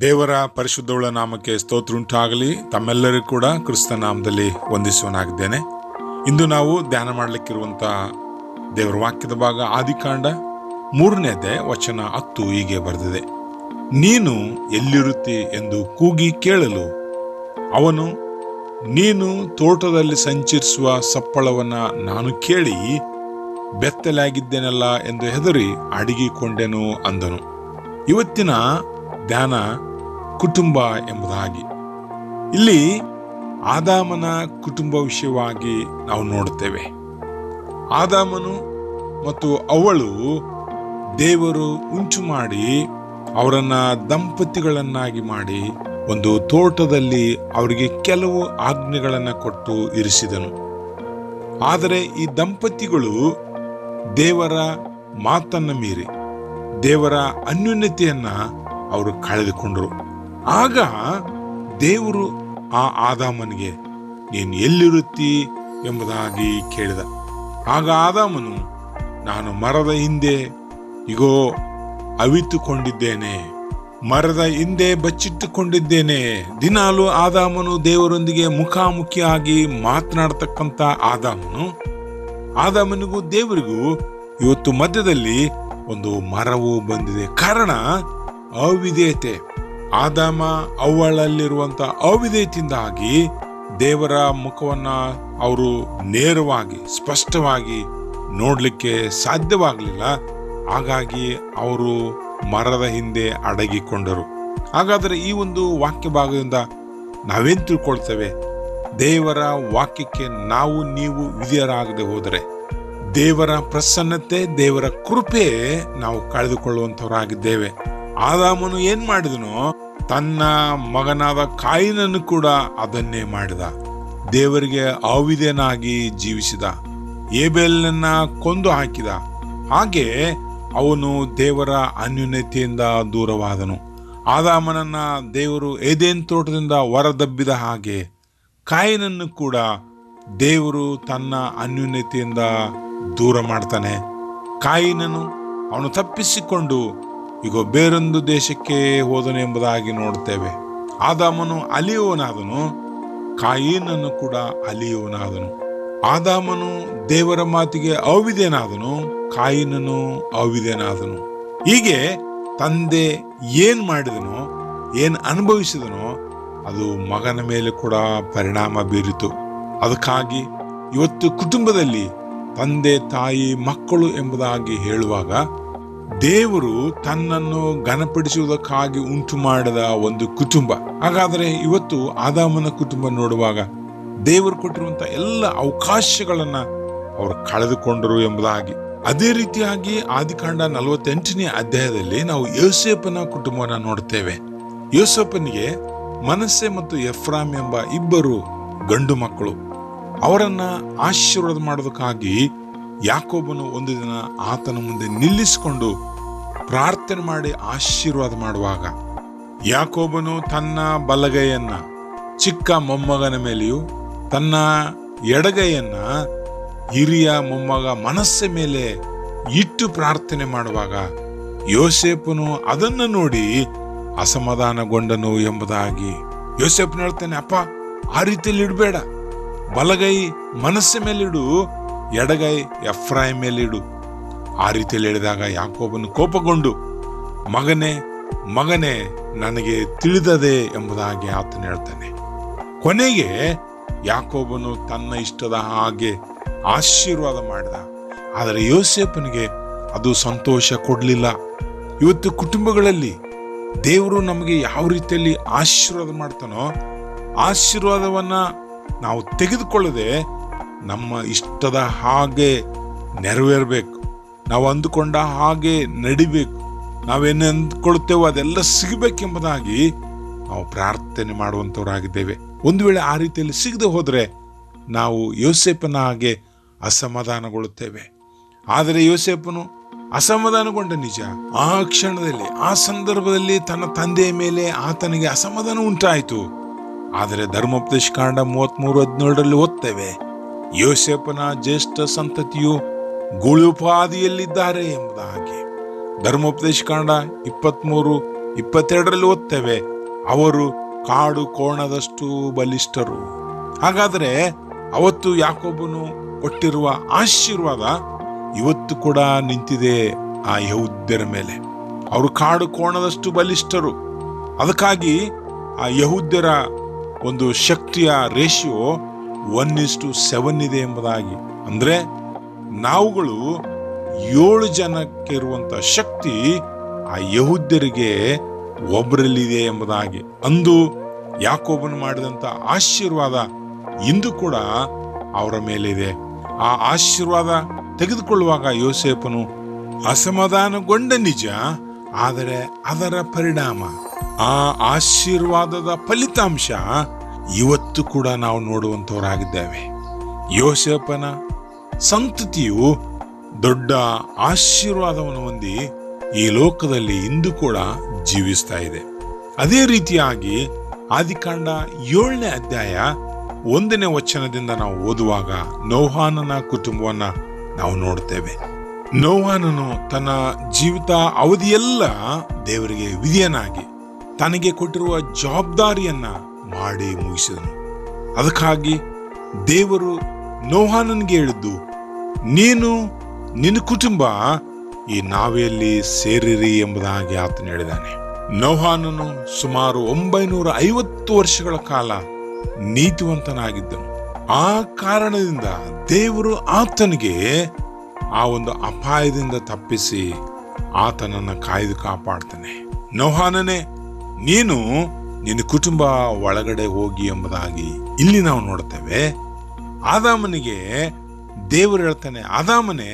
ದೇವರ ಪರಿಶುದ್ಧವುಳ ನಾಮಕ್ಕೆ ಸ್ತೋತ್ರ ಉಂಟಾಗಲಿ ತಮ್ಮೆಲ್ಲರಿಗೂ ಕೂಡ ಕ್ರಿಸ್ತ ನಾಮದಲ್ಲಿ ವಂದಿಸುವನಾಗಿದ್ದೇನೆ ಇಂದು ನಾವು ಧ್ಯಾನ ಮಾಡಲಿಕ್ಕಿರುವಂಥ ದೇವರ ವಾಕ್ಯದ ಭಾಗ ಆದಿಕಾಂಡ ಮೂರನೇದೇ ವಚನ ಹತ್ತು ಹೀಗೆ ಬರೆದಿದೆ. ನೀನು ಎಲ್ಲಿರುತ್ತಿ ಎಂದು ಕೂಗಿ ಕೇಳಲು ಅವನು, ನೀನು ತೋಟದಲ್ಲಿ ಸಂಚರಿಸುವ ಸಪ್ಪಳವನ್ನ ನಾನು ಕೇಳಿ ಬೆತ್ತಲಾಗಿದ್ದೇನಲ್ಲ ಎಂದು ಹೆದರಿ ಅಡಗಿಕೊಂಡೆನು ಅಂದನು. ಇವತ್ತಿನ ಧ್ಯಾನ ಕುಟುಂಬ ಎಂಬುದಾಗಿ. ಇಲ್ಲಿ ಆದಾಮನ ಕುಟುಂಬ ವಿಷಯವಾಗಿ ನಾವು ನೋಡುತ್ತೇವೆ. ಆದಾಮನು ಮತ್ತು ಅವಳು ದೇವರು ಉಂಟು ಮಾಡಿ ಅವರನ್ನ ದಂಪತಿಗಳನ್ನಾಗಿ ಮಾಡಿ ಒಂದು ತೋಟದಲ್ಲಿ ಅವರಿಗೆ ಕೆಲವು ಆಜ್ಞೆಗಳನ್ನು ಕೊಟ್ಟು ಇರಿಸಿದನು. ಆದರೆ ಈ ದಂಪತಿಗಳು ದೇವರ ಮಾತನ್ನ ಮೀರಿ, ದೇವರ ಅನ್ಯೂನ್ಯತೆಯನ್ನ ಅವರು ಕಳೆದುಕೊಂಡರು. ಆಗ ದೇವರು ಆ ಆದಾಮನಿಗೆ, ನೀನು ಎಲ್ಲಿರುತ್ತಿ? ಎಂಬುದಾಗಿ ಕೇಳಿದ. ಆಗ ಆದಾಮನು, ನಾನು ಮರದ ಹಿಂದೆ, ಇಗೋ, ಅವಿತುಕೊಂಡಿದ್ದೇನೆ. ಮರದ ಹಿಂದೆ ಬಚ್ಚಿಟ್ಟುಕೊಂಡಿದ್ದೇನೆ. ದಿನಾಲು ಆದಾಮನು ದೇವರೊಂದಿಗೆ ಮುಖಾಮುಖಿಯಾಗಿ ಮಾತನಾಡತಕ್ಕಂಥ ಆದಾಮನು, ಆದಾಮನಿಗೂ ದೇವರಿಗೂ ಇವತ್ತು ಮಧ್ಯದಲ್ಲಿ ಒಂದು ಮರವು ಬಂದಿದೆ. ಕಾರಣ ಅವಿಧೇಯತೆ. ಆದಾಮ ಅವಳಲ್ಲಿರುವಂತ ಅವಿಧೇಯತೆಯಿಂದಾಗಿ ದೇವರ ಮುಖವನ್ನ ಅವರು ನೇರವಾಗಿ, ಸ್ಪಷ್ಟವಾಗಿ ನೋಡಲಿಕ್ಕೆ ಸಾಧ್ಯವಾಗಲಿಲ್ಲ. ಹಾಗಾಗಿ ಅವರು ಮರದ ಹಿಂದೆ ಅಡಗಿಕೊಂಡರು. ಹಾಗಾದರೆ ಈ ಒಂದು ವಾಕ್ಯ ಭಾಗದಿಂದ ನಾವೇನ್ ತಿಳ್ಕೊಳ್ತೇವೆ? ದೇವರ ವಾಕ್ಯಕ್ಕೆ ನಾವು, ನೀವು ವಿಧಿಯರಾಗದೆ ಹೋದರೆ ದೇವರ ಪ್ರಸನ್ನತೆ, ದೇವರ ಕೃಪೆ ನಾವು ಕಳೆದುಕೊಳ್ಳುವಂತವರಾಗಿದ್ದೇವೆ ಆದಾಮನು ಏನ್ ಮಾಡಿದನೋ? ತನ್ನ ಮಗನಾದ ಕಾಯಿನನ್ನು ಕೂಡ ಅದನ್ನೇ ಮಾಡಿದ. ದೇವರಿಗೆ ಅವಿದೇನಾಗಿ ಜೀವಿಸಿದ. ಏಬೆಲ್ನನ್ನ ಕೊಂದು ಹಾಕಿದ. ಹಾಗೆ ಅವನು ದೇವರ ಅನ್ಯೂನ್ಯತೆಯಿಂದ ದೂರವಾದನು. ಆದಾಮನನ್ನ ದೇವರು ಏದೇನ್ ತೋಟದಿಂದ ಹೊರದಬ್ಬಿದ ಹಾಗೆ ಕಾಯಿನನ್ನು ಕೂಡ ದೇವರು ತನ್ನ ಅನ್ಯೂನ್ಯತೆಯಿಂದ ದೂರ ಮಾಡ್ತಾನೆ. ಕಾಯಿನನು ಅವನು ತಪ್ಪಿಸಿಕೊಂಡು ಈಗ ಬೇರೊಂದು ದೇಶಕ್ಕೆ ಹೋದನು ಎಂಬುದಾಗಿ ನೋಡುತ್ತೇವೆ ಆದಾಮನು ಅಲಿಯೋನಾದನು, ಕಾಯಿನನ್ನು ಕೂಡ ಅಲಿಯೋನಾದನು. ಆದಾಮನು ದೇವರ ಮಾತಿಗೆ ಅವಿದೇನಾದನು ಕಾಯಿನನು ಅವಿದೇನಾದನು ಹೀಗೆ ತಂದೆ ಏನ್ ಮಾಡಿದನೋ, ಏನ್ ಅನುಭವಿಸಿದನೋ, ಅದು ಮಗನ ಮೇಲೆ ಕೂಡ ಪರಿಣಾಮ ಬೀರಿತು. ಅದಕ್ಕಾಗಿ ಇವತ್ತು ಕುಟುಂಬದಲ್ಲಿ ತಂದೆ ತಾಯಿ ಮಕ್ಕಳು ಎಂಬುದಾಗಿ ಹೇಳುವಾಗ ದೇವರು ತನ್ನನ್ನು ಘನಪಡಿಸುವುದಕ್ಕಾಗಿ ಉಂಟು ಮಾಡಿದ ಒಂದು ಕುಟುಂಬ. ಹಾಗಾದರೆ ಇವತ್ತು ಆದಾಮನ ಕುಟುಂಬ ನೋಡುವಾಗ ದೇವರು ಕೊಟ್ಟಿರುವಂತ ಎಲ್ಲ ಅವಕಾಶಗಳನ್ನ ಅವರು ಕಳೆದುಕೊಂಡರು ಎಂಬುದಾಗಿ. ಅದೇ ರೀತಿಯಾಗಿ ಆದಿಕಾಂಡ ನಲವತ್ತೆಂಟನೇ ಅಧ್ಯಾಯದಲ್ಲಿ ನಾವು ಯೋಸೇಪನ ಕುಟುಂಬನ ನೋಡುತ್ತೇವೆ ಯೋಸೇಪನಿಗೆ ಮನಸ್ಸೆ ಮತ್ತು ಎಫ್ರಾಮ್ ಎಂಬ ಇಬ್ಬರು ಗಂಡು ಮಕ್ಕಳು. ಅವರನ್ನ ಆಶೀರ್ವಾದ ಮಾಡೋದಕ್ಕಾಗಿ ಯಾಕೋಬನು ಒಂದು ದಿನ ಆತನ ಮುಂದೆ ನಿಲ್ಲಿಸಿಕೊಂಡು ಪ್ರಾರ್ಥನೆ ಮಾಡಿ ಆಶೀರ್ವಾದ ಮಾಡುವಾಗ ಯಾಕೋಬನು ತನ್ನ ಬಲಗೈಯನ್ನ, ಚಿಕ್ಕ ಮೊಮ್ಮಗನ ಮೇಲೆಯೂ ತನ್ನ ಎಡಗೈಯನ್ನ ಹಿರಿಯ ಮೊಮ್ಮಗ ಮನಸ್ಸ ಮೇಲೆ ಇಟ್ಟು ಪ್ರಾರ್ಥನೆ ಮಾಡುವಾಗ ಯೋಸೇಪನು ಅದನ್ನು ನೋಡಿ ಅಸಮಾಧಾನಗೊಂಡನು ಎಂಬುದಾಗಿ ಯೋಸೇಪನು ಹೇಳ್ತಾನೆ, ಅಪ್ಪ, ಆ ರೀತಿಯಲ್ಲಿ ಇಡಬೇಡ. ಬಲಗೈ ಮೇಲೆ ಮೇಲಿಡು. ಎಡಗೈ ಎಫ್ರಾಯ್ ಮೇಲಿಡು. ಆ ರೀತಿಯಲ್ಲಿ ಹೇಳಿದಾಗ ಯಾಕೋಬನು ಕೋಪಗೊಂಡು, ಮಗನೇ ಮಗನೇ, ನನಗೆ ತಿಳಿದದೆ ಎಂಬುದಾಗಿ ಆತನು ಹೇಳ್ತಾನೆ. ಕೊನೆಗೆ ಯಾಕೋಬನು ತನ್ನ ಇಷ್ಟದ ಹಾಗೆ ಆಶೀರ್ವಾದ ಮಾಡಿದ. ಆದರೆ ಯೋಸೇಪನಿಗೆ ಅದು ಸಂತೋಷ ಕೊಡಲಿಲ್ಲ. ಇವತ್ತು ಕುಟುಂಬಗಳಲ್ಲಿ ದೇವರು ನಮಗೆ ಯಾವ ರೀತಿಯಲ್ಲಿ ಆಶೀರ್ವಾದ ಮಾಡ್ತಾನೋ, ಆಶೀರ್ವಾದವನ್ನು ನಾವು ತೆಗೆದುಕೊಳ್ಳದೆ ನಮ್ಮ ಇಷ್ಟದ ಹಾಗೆ ನೆರವೇರಬೇಕು. ನಾವು ಅಂದುಕೊಂಡ ಹಾಗೆ ನಡಿಬೇಕು. ನಾವೇನು ಅಂದ್ಕೊಳ್ತೇವೋ ಅದೆಲ್ಲ ಸಿಗಬೇಕೆಂಬುದಾಗಿ ನಾವು ಪ್ರಾರ್ಥನೆ ಮಾಡುವಂಥವರಾಗಿದ್ದೇವೆ ಒಂದು ವೇಳೆ ಆ ರೀತಿಯಲ್ಲಿ ಸಿಗದೆ ಹೋದರೆ ನಾವು ಯೋಸೇಪನ ಹಾಗೆ ಅಸಮಾಧಾನಗೊಳ್ಳುತ್ತೇವೆ. ಆದರೆ ಯೋಸೇಪನು ಅಸಮಾಧಾನಗೊಂಡ ನಿಜ. ಆ ಕ್ಷಣದಲ್ಲಿ, ಆ ಸಂದರ್ಭದಲ್ಲಿ ತನ್ನ ತಂದೆಯ ಮೇಲೆ ಆತನಿಗೆ ಅಸಮಾಧಾನ ಉಂಟಾಯಿತು. ಆದರೆ ಧರ್ಮೋಪದೇಶ ಕಾಂಡ ಮೂವತ್ತ್ಮೂರು ಹದಿನೇಳರಲ್ಲಿ ಓದ್ತೇವೆ ಯೋಸೇಪನ ಜ್ಯೇಷ್ಠ ಸಂತತಿಯು ಗುಳುಪಾದಿಯಲ್ಲಿದ್ದಾರೆ ಎಂಬುದಾಗಿ ಧರ್ಮೋಪದೇಶ ಕಾಂಡ ಇಪ್ಪತ್ಮೂರು, ಇಪ್ಪತ್ತೆರಡರಲ್ಲಿ ಓದ್ತೇವೆ, ಅವರು ಕಾಡು ಕೋಣದಷ್ಟು ಬಲಿಷ್ಠರು. ಹಾಗಾದರೆ ಅವತ್ತು ಯಾಕೊಬ್ಬನು ಕೊಟ್ಟಿರುವ ಆಶೀರ್ವಾದ ಇವತ್ತು ಕೂಡ ನಿಂತಿದೆ ಆ ಯಹೂದ್ಯರ ಮೇಲೆ. ಅವರು ಕಾಡು ಕೋಣದಷ್ಟು ಬಲಿಷ್ಠರು. ಅದಕ್ಕಾಗಿ ಆ ಯಹೂದ್ಯರ ಒಂದು ಶಕ್ತಿಯ ರೇಷಿಯೋ ಒನ್ ಇಸ್ಟು ಸೆವೆನ್ ಇದೆ ಎಂಬುದಾಗಿ. ಅಂದ್ರೆ ನಾವುಗಳು ಏಳು ಜನಕ್ಕೆ ಇರುವಂತ ಶಕ್ತಿ ಆ ಯಹೂದ್ಯರಿಗೆ ಒಬ್ಬರಲ್ಲಿದೆ ಎಂಬುದಾಗಿ. ಅಂದು ಯಾಕೊಬ್ಬನು ಮಾಡಿದಂತ ಆಶೀರ್ವಾದ ಇಂದು ಕೂಡ ಅವರ ಮೇಲಿದೆ. ಆ ಆಶೀರ್ವಾದ ತೆಗೆದುಕೊಳ್ಳುವಾಗ ಯೋಸೇಪನು ಅಸಮಾಧಾನಗೊಂಡ ನಿಜ, ಆದರೆ ಅದರ ಪರಿಣಾಮ, ಆ ಆಶೀರ್ವಾದದ ಫಲಿತಾಂಶ ಇವತ್ತು ಕೂಡ ನಾವು ನೋಡುವಂಥವರಾಗಿದ್ದೇವೆ. ಯೋಸೇಪನ ಸಂತತಿಯು ದೊಡ್ಡ ಆಶೀರ್ವಾದವನ್ನು ಹೊಂದಿ ಈ ಲೋಕದಲ್ಲಿ ಇಂದು ಕೂಡ ಜೀವಿಸ್ತಾ ಇದೆ. ಅದೇ ರೀತಿಯಾಗಿ ಆದಿಕಾಂಡ ಏಳನೇ ಅಧ್ಯಾಯ ಒಂದನೇ ವಚನದಿಂದ ನಾವು ಓದುವಾಗ ನೌಹಾನನ ಕುಟುಂಬವನ್ನು ನಾವು ನೋಡ್ತೇವೆ. ನೌಹಾನನು ತನ್ನ ಜೀವಿತ ಅವಧಿಯೆಲ್ಲ ದೇವರಿಗೆ ವಿಧಿಯನಾಗಿ ತನಗೆ ಕೊಟ್ಟಿರುವ ಜವಾಬ್ದಾರಿಯನ್ನ ಮಾಡಿ ಮುಗಿಸಿದನು. ಅದಕ್ಕಾಗಿ ದೇವರು ನೋಹಾನನ್ಗೆ ಹೇಳಿದ್ದು, ನೀನು ನಿನ್ನ ಕುಟುಂಬ ಈ ನಾವೆಯಲ್ಲಿ ಸೇರಿರಿ ಎಂಬುದಾಗಿ ಆತನು ಹೇಳಿದಾನೆ ನೌಹಾನನು ಸುಮಾರು ಒಂಬೈನೂರ ಐವತ್ತು ವರ್ಷಗಳ ಕಾಲ ನೀತಿವಂತನಾಗಿದ್ದನು. ಆ ಕಾರಣದಿಂದ ದೇವರು ಆತನಿಗೆ ಆ ಒಂದು ಅಪಾಯದಿಂದ ತಪ್ಪಿಸಿ ಆತನನ್ನು ಕಾಯ್ದು ಕಾಪಾಡ್ತಾನೆ. ನೌಹಾನನೇ, ನೀನು ನಿನ್ನ ಕುಟುಂಬ ಒಳಗಡೆ ಹೋಗಿ ಎಂಬುದಾಗಿ ಇಲ್ಲಿ ನಾವು ನೋಡ್ತೇವೆ. ಆದಾಮನಿಗೆ ದೇವರು ಹೇಳ್ತಾನೆ, ಆದಾಮನೆ,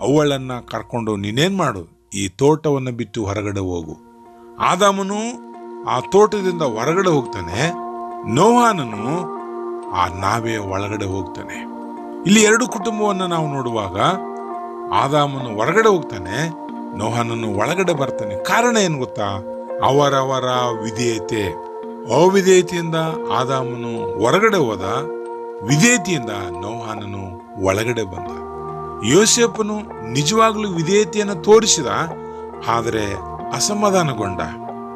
ಅವಳನ್ನ ಕರ್ಕೊಂಡು ನೀನೇನ್ ಮಾಡು, ಈ ತೋಟವನ್ನು ಬಿಟ್ಟು ಹೊರಗಡೆ ಹೋಗು. ಆದಾಮನು ಆ ತೋಟದಿಂದ ಹೊರಗಡೆ ಹೋಗ್ತಾನೆ ನೋಹಾನನು ಆ ನಾವೇ ಒಳಗಡೆ ಹೋಗ್ತಾನೆ. ಇಲ್ಲಿ ಎರಡು ಕುಟುಂಬವನ್ನು ನಾವು ನೋಡುವಾಗ, ಆದಾಮನು ಹೊರಗಡೆ ಹೋಗ್ತಾನೆ ನೋಹಾನನು ಒಳಗಡೆ ಬರ್ತಾನೆ. ಕಾರಣ ಏನು ಗೊತ್ತಾ? ಅವರವರ ವಿಧೇಯತೆ. ಅವಿಧೇಯತೆಯಿಂದ ಆದಾಮನು ಹೊರಗಡೆ ಹೋದ. ವಿಧೇಯತೆಯಿಂದ ನೋಹಾನನು ಒಳಗಡೆ ಬಂದ. ಯೋಸೆಫನು ನಿಜವಾಗ್ಲೂ ವಿಧೇಯತೆಯನ್ನು ತೋರಿಸಿದ. ಆದರೆ ಅಸಮಾಧಾನಗೊಂಡ.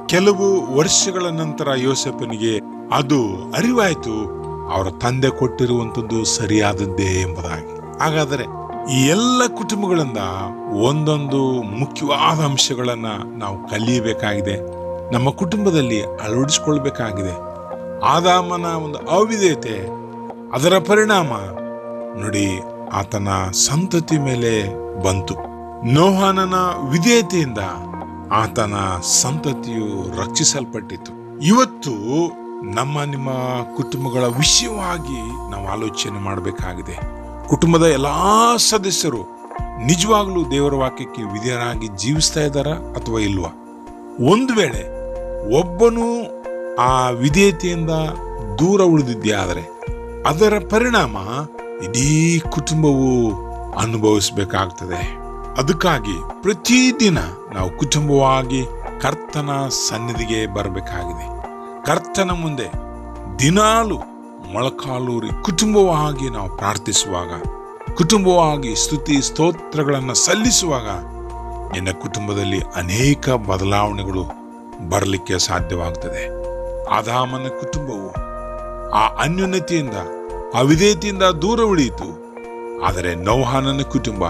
ಕೆಲವು ವರ್ಷಗಳ ನಂತರ ಯೋಸೆಫನಿಗೆ ಅದು ಅರಿವಾಯಿತು. ಅವರ ತಂದೆ ಕೊಟ್ಟಿರುವಂತದ್ದು ಸರಿಯಾದದ್ದೇ ಎಂಬುದಾಗಿ. ಹಾಗಾದರೆ ಈ ಎಲ್ಲ ಕುಟುಂಬಗಳಿಂದ ಒಂದೊಂದು ಮುಖ್ಯವಾದ ಅಂಶಗಳನ್ನು ನಾವು ಕಲಿಯಬೇಕಾಗಿದೆ. ನಮ್ಮ ಕುಟುಂಬದಲ್ಲಿ ಅಳವಡಿಸಿಕೊಳ್ಬೇಕಾಗಿದೆ. ಆದಾಮನ ಒಂದು ಅವಿಧೇಯತೆ, ಅದರ ಪರಿಣಾಮ ನೋಡಿ ಆತನ ಸಂತತಿ ಮೇಲೆ ಬಂತು. ನೋಹಾನನ ವಿಧೇಯತೆಯಿಂದ ಆತನ ಸಂತತಿಯು ರಕ್ಷಿಸಲ್ಪಟ್ಟಿತು ಇವತ್ತು ನಮ್ಮ, ನಿಮ್ಮ ಕುಟುಂಬಗಳ ವಿಷಯವಾಗಿ ನಾವು ಆಲೋಚನೆ ಮಾಡಬೇಕಾಗಿದೆ. ಕುಟುಂಬದ ಎಲ್ಲಾ ಸದಸ್ಯರು ನಿಜವಾಗ್ಲೂ ದೇವರ ವಾಕ್ಯಕ್ಕೆ ವಿಧೇಯರಾಗಿ ಜೀವಿಸ್ತಾ ಇದ್ದಾರಾ ಅಥವಾ ಇಲ್ವಾ? ಒಂದು ವೇಳೆ ಒಬ್ಬನು ಆ ವಿಧೇಯತೆಯಿಂದ ದೂರ ಉಳಿದಿದ್ದೇ ಆದರೆ ಅದರ ಪರಿಣಾಮ ಇಡೀ ಕುಟುಂಬವು ಅನುಭವಿಸಬೇಕಾಗ್ತದೆ. ಅದಕ್ಕಾಗಿ ಪ್ರತಿದಿನ ನಾವು ಕುಟುಂಬವಾಗಿ ಕರ್ತನ ಸನ್ನಿಧಿಗೆ ಬರಬೇಕಾಗಿದೆ. ಕರ್ತನ ಮುಂದೆ ದಿನಾಲು ಮೊಳಕಾಲೂರಿ ಕುಟುಂಬವಾಗಿ ನಾವು ಪ್ರಾರ್ಥಿಸುವಾಗ, ಕುಟುಂಬವಾಗಿ ಸ್ತುತಿ ಸ್ತೋತ್ರಗಳನ್ನು ಸಲ್ಲಿಸುವಾಗ, ನಿನ್ನ ಕುಟುಂಬದಲ್ಲಿ ಅನೇಕ ಬದಲಾವಣೆಗಳು ಬರಲಿಕ್ಕೆ ಸಾಧ್ಯವಾಗ್ತದೆ. ಆದಾಮನ ಕುಟುಂಬವು ಆ ಅನ್ಯೋನ್ಯತೆಯಿಂದ, ಅವಿಧೇಯತೆಯಿಂದ ದೂರ ಉಳಿಯಿತು. ಆದರೆ ನೌಹಾನನ ಕುಟುಂಬ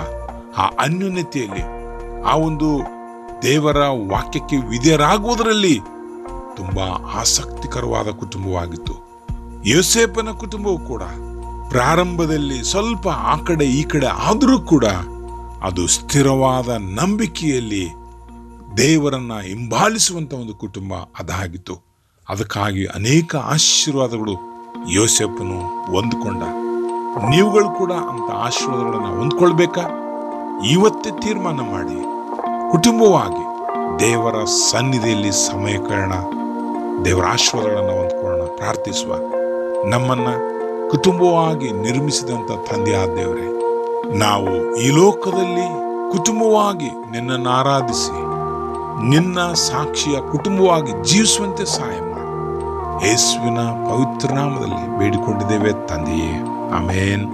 ಆ ಅನ್ಯೋನ್ಯತೆಯಲ್ಲಿ, ಆ ಒಂದು ದೇವರ ವಾಕ್ಯಕ್ಕೆ ವಿಧೇಯರಾಗುವುದರಲ್ಲಿ ತುಂಬ ಆಸಕ್ತಿಕರವಾದ ಕುಟುಂಬವಾಗಿತ್ತು. ಯೋಸೇಪನ ಕುಟುಂಬವು ಕೂಡ ಪ್ರಾರಂಭದಲ್ಲಿ ಸ್ವಲ್ಪ ಆ ಕಡೆ ಈ ಕಡೆ ಆದರೂ ಕೂಡ ಅದು ಸ್ಥಿರವಾದ ನಂಬಿಕೆಯಲ್ಲಿ ದೇವರನ್ನ ಹಿಂಬಾಲಿಸುವಂತ ಒಂದು ಕುಟುಂಬ ಅದಾಗಿತ್ತು. ಅದಕ್ಕಾಗಿ ಅನೇಕ ಆಶೀರ್ವಾದಗಳು ಯೋಸೆಫನು ಹೊಂದ್ಕೊಂಡ. ನೀವುಗಳು ಕೂಡ ಅಂತ ಆಶೀರ್ವಾದಗಳನ್ನು ಹೊಂದ್ಕೊಳ್ಬೇಕಾ? ಇವತ್ತೇ ತೀರ್ಮಾನ ಮಾಡಿ. ಕುಟುಂಬವಾಗಿ ದೇವರ ಸನ್ನಿಧಿಯಲ್ಲಿ ಸಮಯಕರಣ ದೇವರ ಆಶೀರ್ವಾದಗಳನ್ನು ಹೊಂದ್ಕೊಳ್ಳೋಣ. ಪ್ರಾರ್ಥಿಸುವ. ನಮ್ಮನ್ನ ಕುಟುಂಬವಾಗಿ ನಿರ್ಮಿಸಿದಂತ ತಂದೆಯಾದ ದೇವರೇ, ನಾವು ಈ ಲೋಕದಲ್ಲಿ ಕುಟುಂಬವಾಗಿ ನಿನ್ನನ್ನು ಆರಾಧಿಸಿ ನಿನ್ನ ಸಾಕ್ಷಿಯ ಕುಟುಂಬವಾಗಿ ಜೀವಿಸುವಂತೆ ಸಹಾಯ ಮಾಡು. ಯೇಸುವಿನ ಪವಿತ್ರ ನಾಮದಲ್ಲಿ ಬೇಡಿಕೊಂಡಿದ್ದೇವೆ ತಂದೆಯೇ. ಆಮೇನ್.